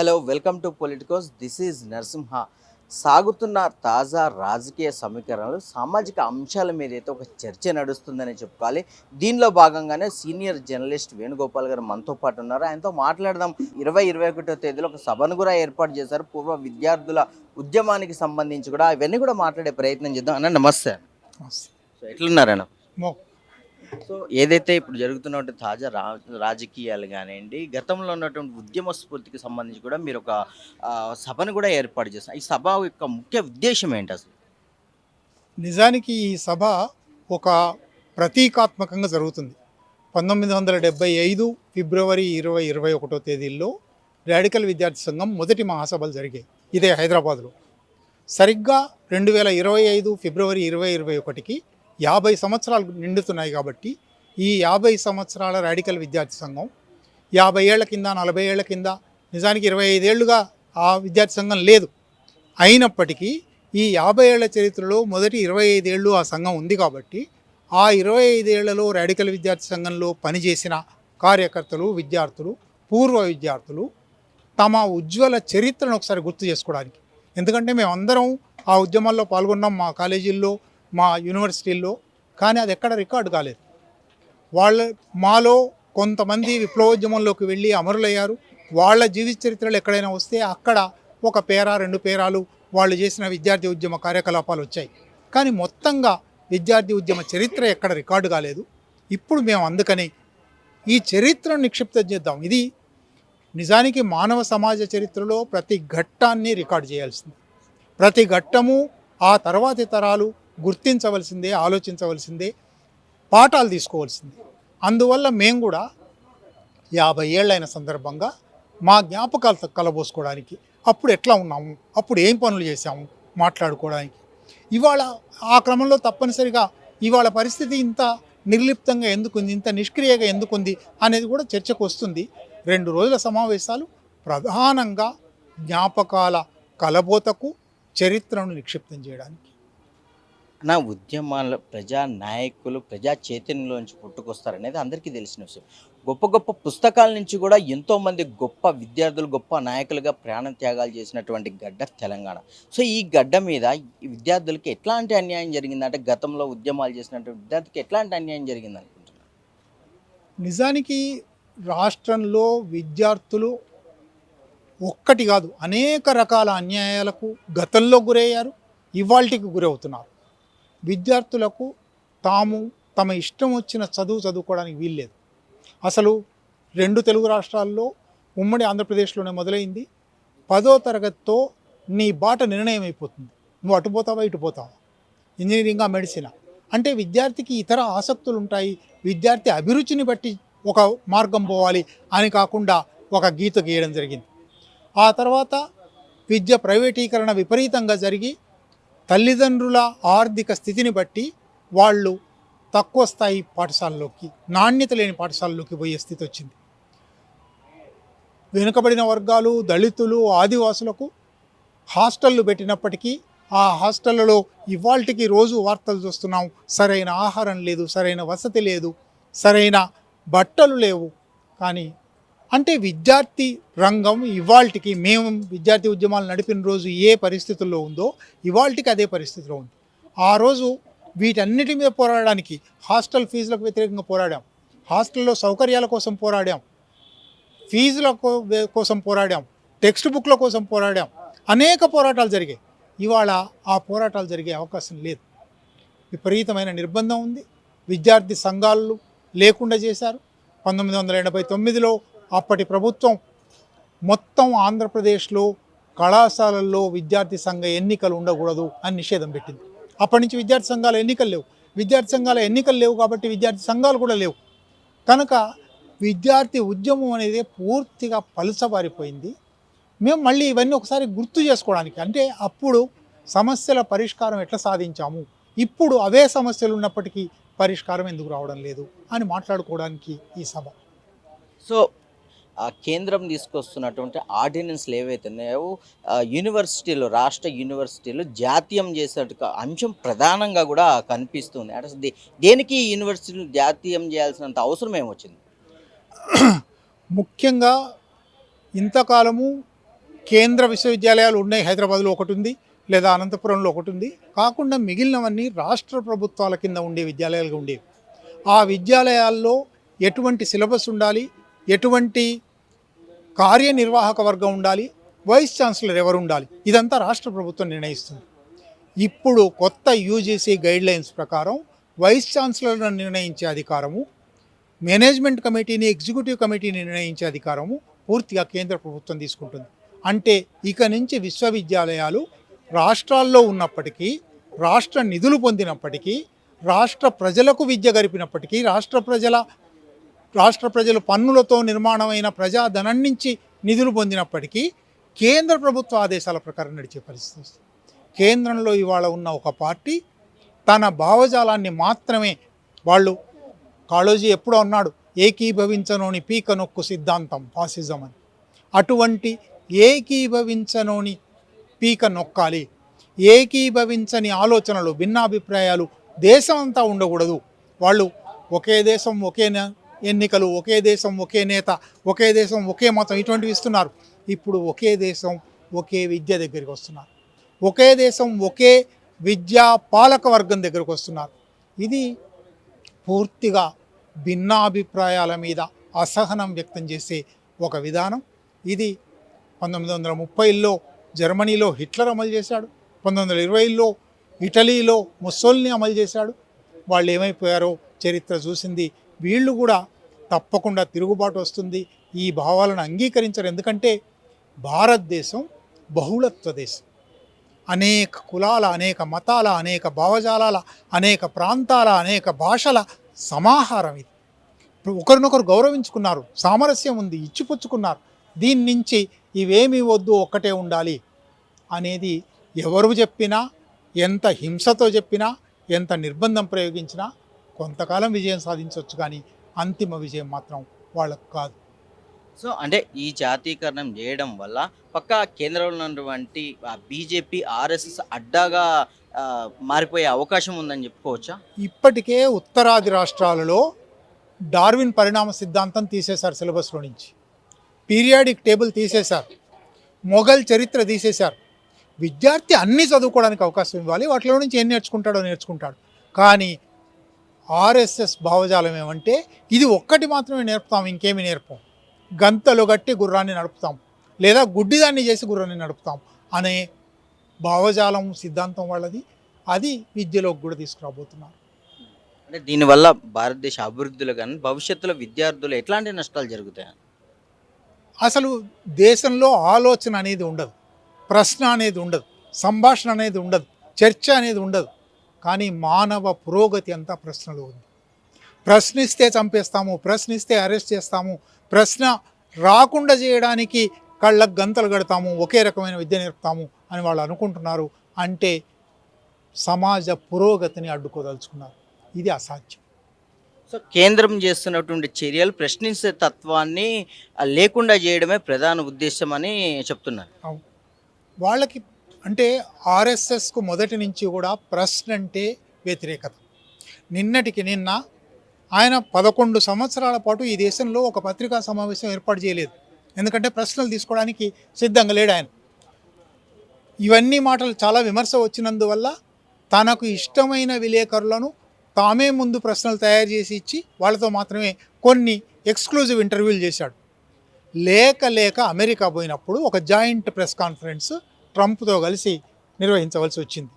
Hello welcome to politicos. This is Narasimha. సాగుతున్న తాజా రాజకీయ సమీకరణలు సామాజిక అంశాల మీద అయితే ఒక చర్చ నడుస్తుందని చెప్పుకోవాలి. దీనిలో భాగంగానే సీనియర్ జర్నలిస్ట్ వేణుగోపాల్ గారు మనతో పాటు ఉన్నారు. ఆయనతో మాట్లాడదాం. ఇరవై ఇరవై ఒకటో తేదీలో ఒక సభను కూడా ఏర్పాటు చేశారు. పూర్వ విద్యార్థుల ఉద్యమానికి సంబంధించి కూడా ఇవన్నీ కూడా మాట్లాడే ప్రయత్నం చేద్దాం. అన్న నమస్తే. సో ఎట్లున్నారన్న మో సో ఏదైతే ఇప్పుడు జరుగుతున్నటువంటి తాజా రా రాజకీయాలు కానివ్వండి గతంలో ఉన్నటువంటి ఉద్యమ స్ఫూర్తికి సంబంధించి కూడా మీరు ఒక సభను కూడా ఏర్పాటు చేస్తారు ఈ సభ యొక్క ముఖ్య ఉద్దేశం ఏంటి అసలు? నిజానికి ఈ సభ ఒక ప్రతీకాత్మకంగా జరుగుతుంది. పంతొమ్మిది వందల డెబ్బై ఐదు ఫిబ్రవరి ఇరవై ఇరవై ఒకటో తేదీల్లో రాడికల్ విద్యార్థి సంఘం మొదటి మహాసభలు జరిగాయి. ఇదే హైదరాబాద్లో. సరిగ్గా రెండు వేల ఇరవై ఐదు ఫిబ్రవరి ఇరవై ఇరవై ఒకటికి యాభై సంవత్సరాలు నిండుతున్నాయి కాబట్టి ఈ యాభై సంవత్సరాల రాడికల్ విద్యార్థి సంఘం యాభై ఏళ్ళ కింద నలభై ఏళ్ళ కింద నిజానికి ఇరవై ఐదేళ్ళుగా ఆ విద్యార్థి సంఘం లేదు. అయినప్పటికీ ఈ యాభై ఏళ్ళ చరిత్రలో మొదటి ఇరవై ఐదేళ్ళు ఆ సంఘం ఉంది కాబట్టి ఆ ఇరవై ఐదేళ్ళలో రాడికల్ విద్యార్థి సంఘంలో పనిచేసిన కార్యకర్తలు విద్యార్థులు పూర్వ విద్యార్థులు తమ ఉజ్వల చరిత్రను ఒకసారి గుర్తు చేసుకోవడానికి. ఎందుకంటే మేమందరం ఆ ఉద్యమాల్లో పాల్గొన్నాం మా కాలేజీల్లో మా యూనివర్సిటీల్లో కానీ అది ఎక్కడ రికార్డు కాలేదు. వాళ్ళ మాలో కొంతమంది విప్లవోద్యమంలోకి వెళ్ళి అమరులయ్యారు. వాళ్ళ జీవిత చరిత్రలు ఎక్కడైనా వస్తే అక్కడ ఒక పేరా రెండు పేరాలు వాళ్ళు చేసిన విద్యార్థి ఉద్యమ కార్యకలాపాలు వచ్చాయి. కానీ మొత్తంగా విద్యార్థి ఉద్యమ చరిత్ర ఎక్కడ రికార్డు కాలేదు. ఇప్పుడు మేము అందుకని ఈ చరిత్రను నిక్షిప్తం చేద్దాం. ఇది నిజానికి మానవ సమాజ చరిత్రలో ప్రతి ఘట్టాన్ని రికార్డు చేయాల్సింది. ప్రతి ఘట్టము ఆ తర్వాతి తరాలు గుర్తించవలసిందే ఆలోచించవలసిందే పాఠాలు తీసుకోవాల్సిందే. అందువల్ల మేము కూడా యాభై ఏళ్ళైన సందర్భంగా మా జ్ఞాపకాలు కలబోసుకోవడానికి అప్పుడు ఎట్లా ఉన్నాము అప్పుడు ఏం పనులు చేశాము మాట్లాడుకోవడానికి. ఇవాళ ఆ క్రమంలో తప్పనిసరిగా ఇవాళ పరిస్థితి ఇంత నిర్లిప్తంగా ఎందుకుంది ఇంత నిష్క్రియగా ఎందుకుంది అనేది కూడా చర్చకు వస్తుంది. రెండు రోజుల సమావేశాలు ప్రధానంగా జ్ఞాపకాల కలబోతకు చరిత్రను నిక్షిప్తం చేయడానికి. నా ఉద్యమాల ప్రజా నాయకులు ప్రజా చైతన్యంలోంచి పుట్టుకొస్తారనేది అందరికీ తెలిసిన విషయం. గొప్ప గొప్ప పుస్తకాల నుంచి కూడా ఎంతోమంది గొప్ప విద్యార్థులు గొప్ప నాయకులుగా ప్రాణ త్యాగాలు చేసినటువంటి గడ్డ తెలంగాణ. సో ఈ గడ్డ మీద విద్యార్థులకి ఎట్లాంటి అన్యాయం జరిగిందంటే గతంలో ఉద్యమాలు చేసినటువంటి విద్యార్థికి ఎట్లాంటి అన్యాయం జరిగింది అనుకుంటున్నారు నిజానికి రాష్ట్రంలో విద్యార్థులు ఒక్కటి కాదు అనేక రకాల అన్యాయాలకు గతంలో గురయ్యారు ఇవాళకి గురవుతున్నారు. విద్యార్థులకు తాము తమ ఇష్టం వచ్చిన చదువు చదువుకోవడానికి వీల్లేదు. అసలు రెండు తెలుగు రాష్ట్రాల్లో ఉమ్మడి ఆంధ్రప్రదేశ్లోనే మొదలైంది. పదో తరగతితో నీ బాట నిర్ణయం అయిపోతుంది నువ్వు అటు పోతావా ఇటు పోతావా? ఇంజనీరింగా మెడిసిన్? అంటే విద్యార్థికి ఇతర ఆసక్తులు ఉంటాయి విద్యార్థి అభిరుచిని బట్టి ఒక మార్గం పోవాలి అని కాకుండా ఒక గీత గీయడం జరిగింది. ఆ తర్వాత విద్య ప్రైవేటీకరణ విపరీతంగా జరిగి తల్లిదండ్రుల ఆర్థిక స్థితిని బట్టి వాళ్ళు తక్కువ స్థాయి పాఠశాలలోకి నాణ్యత లేని పాఠశాలలోకి పోయే స్థితి వచ్చింది. వెనుకబడిన వర్గాలు దళితులు ఆదివాసులకు హాస్టళ్ళు పెట్టినప్పటికీ ఆ హాస్టళ్ళలో ఇవాళకి రోజు వార్తలు చూస్తున్నాం. సరైన ఆహారం లేదు సరైన వసతి లేదు సరైన బట్టలు లేవు. కానీ అంటే విద్యార్థి రంగం ఇవాళకి మేము విద్యార్థి ఉద్యమాలు నడిపిన రోజు ఏ పరిస్థితుల్లో ఉందో ఇవాళకి అదే పరిస్థితిలో ఉంది. ఆ రోజు వీటన్నిటి మీద పోరాడడానికి హాస్టల్ ఫీజులకు వ్యతిరేకంగా పోరాడాం. హాస్టల్లో సౌకర్యాల కోసం పోరాడాం. ఫీజుల కో- కోసం పోరాడాం. టెక్స్ట్ బుక్ల కోసం పోరాడాం. అనేక పోరాటాలు జరిగాయి. ఇవాళ ఆ పోరాటాలు జరిగే అవకాశం లేదు. విపరీతమైన నిర్బంధం ఉంది. విద్యార్థి సంఘాలు లేకుండా చేశారు. పంతొమ్మిది వందల ఎనభై తొమ్మిదిలో అప్పటి ప్రభుత్వం మొత్తం ఆంధ్రప్రదేశ్లో కళాశాలల్లో విద్యార్థి సంఘ ఎన్నికలు ఉండకూడదు అని నిషేధం పెట్టింది. అప్పటి నుంచి విద్యార్థి సంఘాల ఎన్నికలు లేవు. విద్యార్థి సంఘాల ఎన్నికలు లేవు కాబట్టి విద్యార్థి సంఘాలు కూడా లేవు. కనుక విద్యార్థి ఉద్యమం అనేది పూర్తిగా పలుసబారిపోయింది మేము మళ్ళీ ఇవన్నీ ఒకసారి గుర్తు చేసుకోవడానికి అంటే అప్పుడు సమస్యల పరిష్కారం ఎట్లా సాధించాము? ఇప్పుడు అవే సమస్యలు ఉన్నప్పటికీ పరిష్కారం ఎందుకు రావడం లేదు అని మాట్లాడుకోవడానికి ఈ సభ. సో కేంద్రం తీసుకొస్తున్నటువంటి ఆర్డినెన్స్లు ఏవైతే ఉన్నాయో యూనివర్సిటీలు రాష్ట్ర యూనివర్సిటీలు జాతీయం చేసే అంశం ప్రధానంగా కూడా కనిపిస్తుంది అంటే దేనికి యూనివర్సిటీలు జాతీయం చేయాల్సినంత అవసరం ఏమొచ్చింది? ముఖ్యంగా ఇంతకాలము కేంద్ర విశ్వవిద్యాలయాలు ఉన్నాయి. హైదరాబాద్లో ఒకటి ఉంది లేదా అనంతపురంలో ఒకటి ఉంది. కాకుండా మిగిలినవన్నీ రాష్ట్ర ప్రభుత్వాల కింద ఉండే విద్యాలయాలుగా ఉండేవి. ఆ విద్యాలయాల్లో ఎటువంటి సిలబస్ ఉండాలి ఎటువంటి కార్యనిర్వాహక వర్గం ఉండాలి వైస్ ఛాన్సలర్ ఎవరు ఉండాలి? ఇదంతా రాష్ట్ర ప్రభుత్వం నిర్ణయిస్తుంది. ఇప్పుడు కొత్త యూజీసీ గైడ్ లైన్స్ ప్రకారం వైస్ ఛాన్సలర్ను నిర్ణయించే అధికారము మేనేజ్మెంట్ కమిటీని ఎగ్జిక్యూటివ్ కమిటీని నిర్ణయించే అధికారము పూర్తిగా కేంద్ర ప్రభుత్వం తీసుకుంటుంది. అంటే ఇక నుంచి విశ్వవిద్యాలయాలు రాష్ట్రాల్లో ఉన్నప్పటికీ రాష్ట్ర నిధులు పొందినప్పటికీ రాష్ట్ర ప్రజలకు విద్య గరిపినప్పటికీ రాష్ట్ర ప్రజల రాష్ట్ర ప్రజలు పన్నులతో నిర్మాణమైన ప్రజాధనం నుంచి నిధులు పొందినప్పటికీ కేంద్ర ప్రభుత్వ ఆదేశాల ప్రకారం నడిచే పరిస్థితి వస్తుంది. కేంద్రంలో ఇవాళ ఉన్న ఒక పార్టీ తన భావజాలాన్ని మాత్రమే వాళ్ళు కాళోజీ ఎప్పుడో అన్నాడు ఏకీభవించనోని పీక నొక్కు సిద్ధాంతం ఫాసిజం అని. అటువంటి ఏకీభవించనోని పీక నొక్కాలి ఏకీభవించని ఆలోచనలు భిన్నాభిప్రాయాలు దేశం అంతా ఉండకూడదు. వాళ్ళు ఒకే దేశం ఒకే ఎన్నికలు ఒకే దేశం ఒకే నేత ఒకే దేశం ఒకే మతం ఇటువంటివి ఇస్తున్నారు. ఇప్పుడు ఒకే దేశం ఒకే విద్య దగ్గరికి వస్తున్నారు. ఒకే దేశం ఒకే విద్యా పాలక వర్గం దగ్గరకు వస్తున్నారు. ఇది పూర్తిగా భిన్నాభిప్రాయాల మీద అసహనం వ్యక్తం చేసే ఒక విధానం. ఇది పంతొమ్మిది వందల ముప్పైలో జర్మనీలో హిట్లర్ అమలు చేశాడు. పంతొమ్మిది వందల ఇరవైలో ఇటలీలో ముస్సోల్ని అమలు చేశాడు. వాళ్ళు ఏమైపోయారో చరిత్ర చూసింది వీళ్ళు కూడా తప్పకుండా తిరుగుబాటు వస్తుంది. ఈ భావాలను అంగీకరించరు. ఎందుకంటే భారతదేశం బహుళత్వ దేశం. అనేక కులాల అనేక మతాల అనేక భావజాలాల అనేక ప్రాంతాల అనేక భాషల సమాహారం ఇది. ఒకరినొకరు గౌరవించుకున్నారు సామరస్యం ఉంది ఇచ్చిపుచ్చుకున్నారు. దీని నుంచి ఇవేమీ వద్దు ఒక్కటే ఉండాలి అనేది ఎవరు చెప్పినా ఎంత హింసతో చెప్పినా ఎంత నిర్బంధం ప్రయోగించినా కొంతకాలం విజయం సాధించవచ్చు కానీ అంతిమ విజయం మాత్రం వాళ్ళకు కాదు. సో అంటే ఈ జాతీకరణం చేయడం వల్ల పక్క కేంద్రంలో ఉన్నటువంటి బీజేపీ ఆర్ఎస్ఎస్ అడ్డాగా మారిపోయే అవకాశం ఉందని చెప్పుకోవచ్చా? ఇప్పటికే ఉత్తరాది రాష్ట్రాలలో డార్విన్ పరిణామ సిద్ధాంతం తీసేశారు సిలబస్లో నుంచి. పీరియాడిక్ టేబుల్ తీసేశారు. మొఘల్ చరిత్ర తీసేశారు. విద్యార్థి అన్నీ చదువుకోవడానికి అవకాశం ఇవ్వాలి. వాటిలో నుంచి ఏం నేర్చుకుంటాడో నేర్చుకుంటాడు. కానీ ఆర్ఎస్ఎస్ భావజాలం ఏమంటే ఇది ఒక్కటి మాత్రమే నేర్పుతాం ఇంకేమి నేర్పం. గంతలు గట్టి గుర్రాన్ని నడుపుతాం. లేదా గుడ్డిదాన్ని చేసి గుర్రాన్ని నడుపుతాం అనే భావజాలం సిద్ధాంతం వాళ్ళది. అది విద్యలోకి కూడా తీసుకురాబోతున్నారు. అంటే దీనివల్ల భారతదేశ అభివృద్ధిలో కానీ భవిష్యత్తులో విద్యార్థులు ఎట్లాంటి నష్టాలు జరుగుతాయి? అసలు దేశంలో ఆలోచన అనేది ఉండదు. ప్రశ్న అనేది ఉండదు. సంభాషణ అనేది ఉండదు. చర్చ అనేది ఉండదు. కానీ మానవ పురోగతి అంతా ప్రశ్నలో ఉంది. ప్రశ్నిస్తే చంపేస్తాము ప్రశ్నిస్తే అరెస్ట్ చేస్తాము ప్రశ్న రాకుండా చేయడానికి కళ్ళకు గంతలు కడతాము ఒకే రకమైన విద్య నేర్పుతాము అని వాళ్ళు అనుకుంటున్నారు అంటే సమాజ పురోగతిని అడ్డుకోదలుచుకున్నారు. ఇది అసాధ్యం. సో కేంద్రం చేస్తున్నటువంటి చర్యలు ప్రశ్నించే తత్వాన్ని లేకుండా చేయడమే ప్రధాన ఉద్దేశం అని చెప్తున్నారు. వాళ్ళకి అంటే ఆర్ఎస్ఎస్కు మొదటి నుంచి కూడా ప్రశ్న అంటే వ్యతిరేకత. నిన్నటికి నిన్న ఆయన పదకొండు సంవత్సరాల పాటు ఈ దేశంలో ఒక పత్రికా సమావేశం ఏర్పాటు చేయలేదు. ఎందుకంటే ప్రశ్నలు తీసుకోవడానికి సిద్ధంగా లేడు ఆయన. ఇవన్నీ మాటలు చాలా విమర్శ వచ్చినందువల్ల తనకు ఇష్టమైన విలేకరులను తామే ముందు ప్రశ్నలు తయారు చేసి ఇచ్చి వాళ్ళతో మాత్రమే కొన్ని ఎక్స్క్లూజివ్ ఇంటర్వ్యూలు చేశాడు. లేక లేక అమెరికా పోయినప్పుడు ఒక జాయింట్ ప్రెస్ కాన్ఫరెన్స్ ట్రంప్తో కలిసి నిర్వహించవలసి వచ్చింది.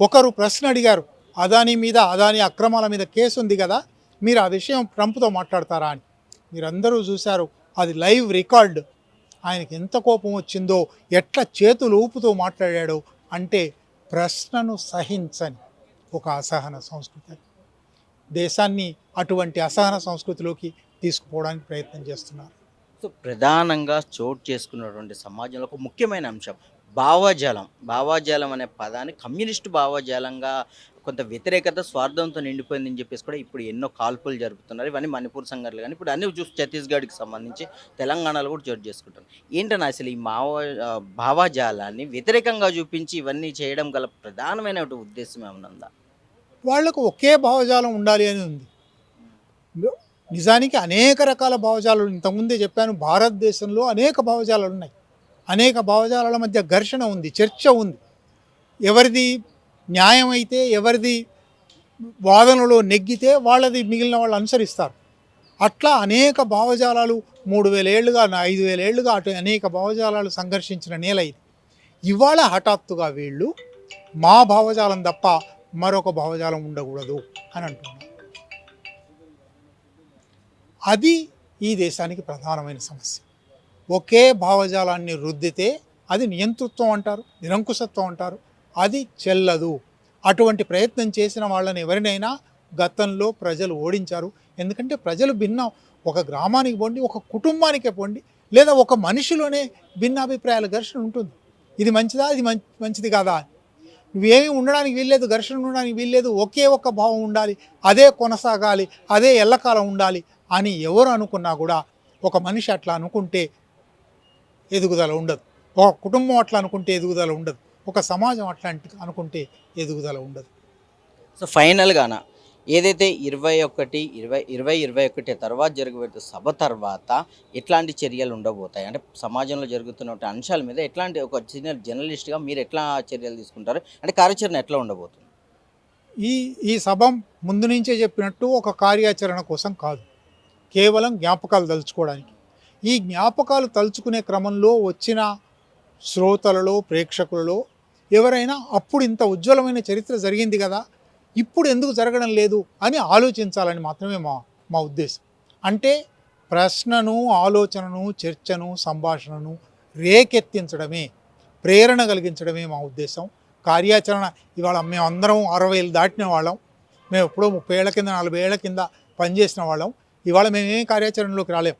ఒకరు ప్రశ్న అడిగారు అదానీ మీద అదానీ అక్రమాల మీద కేసు ఉంది కదా మీరు ఆ విషయం ట్రంప్తో మాట్లాడతారా? అని. మీరందరూ చూశారు అది లైవ్ రికార్డ్. ఆయనకి ఎంత కోపం వచ్చిందో ఎట్లా చేతులు ఊపుతూ మాట్లాడాడో అంటే ప్రశ్నను సహించని ఒక అసహన సంస్కృతి దేశాన్ని అటువంటి అసహన సంస్కృతిలోకి తీసుకుపోవడానికి ప్రయత్నం చేస్తున్నారు. సో ప్రధానంగా చోటు చేసుకున్నటువంటి సమాజంలో ఒక ముఖ్యమైన అంశం భావజాలం. భావజాలం అనే పదాన్ని కమ్యూనిస్టు భావజాలంగా కొంత వ్యతిరేకత స్వార్థంతో నిండిపోయిందని చెప్పేసి కూడా ఇప్పుడు ఎన్నో కాల్పులు జరుపుతున్నారు. ఇవన్నీ మణిపూర్ సంఘటనలు కానీ ఇప్పుడు అన్ని చూసి ఛత్తీస్గఢ్కి సంబంధించి తెలంగాణలో కూడా చోటు చేసుకుంటాను ఏంటని అసలు ఈ మావ భావజాలాన్ని వ్యతిరేకంగా చూపించి ఇవన్నీ చేయడం గల ప్రధానమైన ఉద్దేశం ఏమైనా ఉందా? వాళ్ళకు ఒకే భావజాలం ఉండాలి అని ఉంది. నిజానికి అనేక రకాల భావజాలు ఇంతకుముందే చెప్పాను భారతదేశంలో అనేక భావజాలాలు ఉన్నాయి. అనేక భావజాలాల మధ్య ఘర్షణ ఉంది చర్చ ఉంది. ఎవరిది న్యాయం అయితే ఎవరిది వాదనలో నెగ్గితే వాళ్ళది మిగిలిన వాళ్ళు అనుసరిస్తారు. అట్లా అనేక భావజాలాలు మూడు వేల ఏళ్ళుగా ఐదు వేల ఏళ్ళుగా అటు అనేక భావజాలాలు సంఘర్షించిన నేల ఇది. ఇవాళ హఠాత్తుగా వీళ్ళు మా భావజాలం తప్ప మరొక భావజాలం ఉండకూడదు అని అంటున్నారు. అది ఈ దేశానికి ప్రధానమైన సమస్య. ఒకే భావజాలాన్ని రుద్దితే అది నియంతృత్వం అంటారు నిరంకుశత్వం అంటారు. అది చెల్లదు. అటువంటి ప్రయత్నం చేసిన వాళ్ళని ఎవరినైనా గతంలో ప్రజలు ఓడించారు. ఎందుకంటే ప్రజలు భిన్నం. ఒక గ్రామానికి పోండి ఒక కుటుంబానికే పోండి లేదా ఒక మనిషిలోనే భిన్నాభిప్రాయాల ఘర్షణ ఉంటుంది. ఇది మంచిదా ఇది మంచిది కాదా? నువ్వేమీ ఉండడానికి వీల్లేదు ఘర్షణ ఉండడానికి వీల్లేదు ఒకే ఒక్క భావం ఉండాలి అదే కొనసాగాలి అదే ఎల్లకాలం ఉండాలి అని ఎవరు అనుకున్నా కూడా ఒక మనిషి అట్లా అనుకుంటే ఎదుగుదల ఉండదు. ఒక కుటుంబం అట్లా అనుకుంటే ఎదుగుదల ఉండదు. ఒక సమాజం అట్లాంటి అనుకుంటే ఎదుగుదల ఉండదు. సో ఫైనల్గాన ఏదైతే ఇరవై ఒకటి ఇరవై ఇరవై ఇరవై ఒకటి తర్వాత జరగబోయే సభ తర్వాత ఎట్లాంటి చర్యలు ఉండబోతాయి? అంటే సమాజంలో జరుగుతున్న అంశాల మీద ఎట్లాంటి ఒక చిన్న జర్నలిస్ట్గా మీరు ఎట్లా చర్యలు తీసుకుంటారు? అంటే కార్యాచరణ ఎట్లా ఉండబోతుంది? ఈ ఈ సభ ముందు నుంచే చెప్పినట్టు ఒక కార్యాచరణ కోసం కాదు. కేవలం జ్ఞాపకాలు తలుచుకోవడానికి. ఈ జ్ఞాపకాలు తలుచుకునే క్రమంలో వచ్చిన శ్రోతలలో ప్రేక్షకులలో ఎవరైనా అప్పుడు ఇంత ఉజ్వలమైన చరిత్ర జరిగింది కదా ఇప్పుడు ఎందుకు జరగడం లేదు అని ఆలోచించాలని మాత్రమే మా మా ఉద్దేశం. అంటే ప్రశ్నను ఆలోచనను చర్చను సంభాషణను రేకెత్తించడమే ప్రేరణ కలిగించడమే మా ఉద్దేశం. కార్యాచరణ ఇవాళ మేము అందరం అరవై ఏళ్ళు దాటిన వాళ్ళం మేము ఎప్పుడో ముప్పై ఏళ్ళ కింద నలభై ఏళ్ళ కింద పనిచేసిన వాళ్ళం. ఇవాళ మేమేం కార్యాచరణలోకి రాలేం.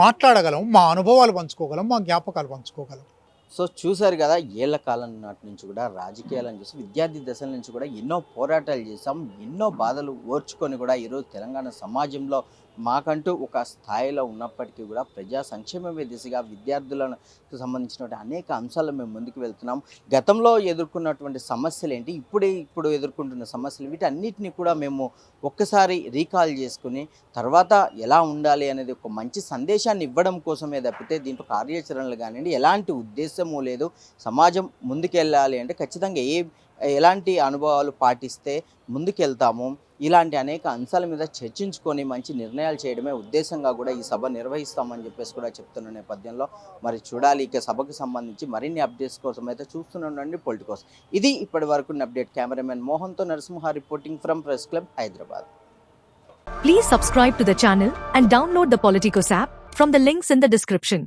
మాట్లాడగలం మా అనుభవాలు పంచుకోగలం మా జ్ఞాపకాలు పంచుకోగలం. సో చూసారు కదా ఏళ్ళ కాలం నాటి నుంచి కూడా రాజకీయాలను చూసి విద్యార్థి దశల నుంచి కూడా ఎన్నో పోరాటాలు చేసాం ఎన్నో బాధలు ఓర్చుకొని కూడా ఈరోజు తెలంగాణ సమాజంలో మాకంటూ ఒక స్థాయిలో ఉన్నప్పటికీ కూడా ప్రజా సంక్షేమమే దిశగా విద్యార్థులకు సంబంధించినటువంటి అనేక అంశాలు మేము ముందుకు వెళ్తున్నాం. గతంలో ఎదుర్కొన్నటువంటి సమస్యలు ఏంటి? ఇప్పుడే ఇప్పుడు ఎదుర్కొంటున్న సమస్యలు వీటన్నిటిని కూడా మేము ఒక్కసారి రీకాల్ చేసుకుని తర్వాత ఎలా ఉండాలి అనేది ఒక మంచి సందేశాన్ని ఇవ్వడం కోసమే తప్పితే దీంట్లో కార్యాచరణలు కానివ్వండి ఎలాంటి ఉద్దేశము లేదు. సమాజం ముందుకెళ్ళాలి అంటే ఖచ్చితంగా ఏ ఎలాంటి అనుభవాలు పాటిస్తే ముందుకెళ్తాము? ఇలాంటి అనేక అంశాల మీద చర్చించుకొని మంచి నిర్ణయాలు చేయడమే ఉద్దేశంగా కూడా ఈ సభ నిర్వహిస్తామని చెప్పేసి కూడా చెప్తున్న నేపథ్యంలో మరి చూడాలి. ఇక సభకు సంబంధించి మరిన్ని అప్డేట్స్ కోసం అయితే చూస్తుండండి పొలిటికోస్ ఇది ఇప్పటి వరకు update. Cameraman మోహన్తో Narasimha reporting from press club Hyderabad. Please subscribe to the channel and download the politicos app from the links in the description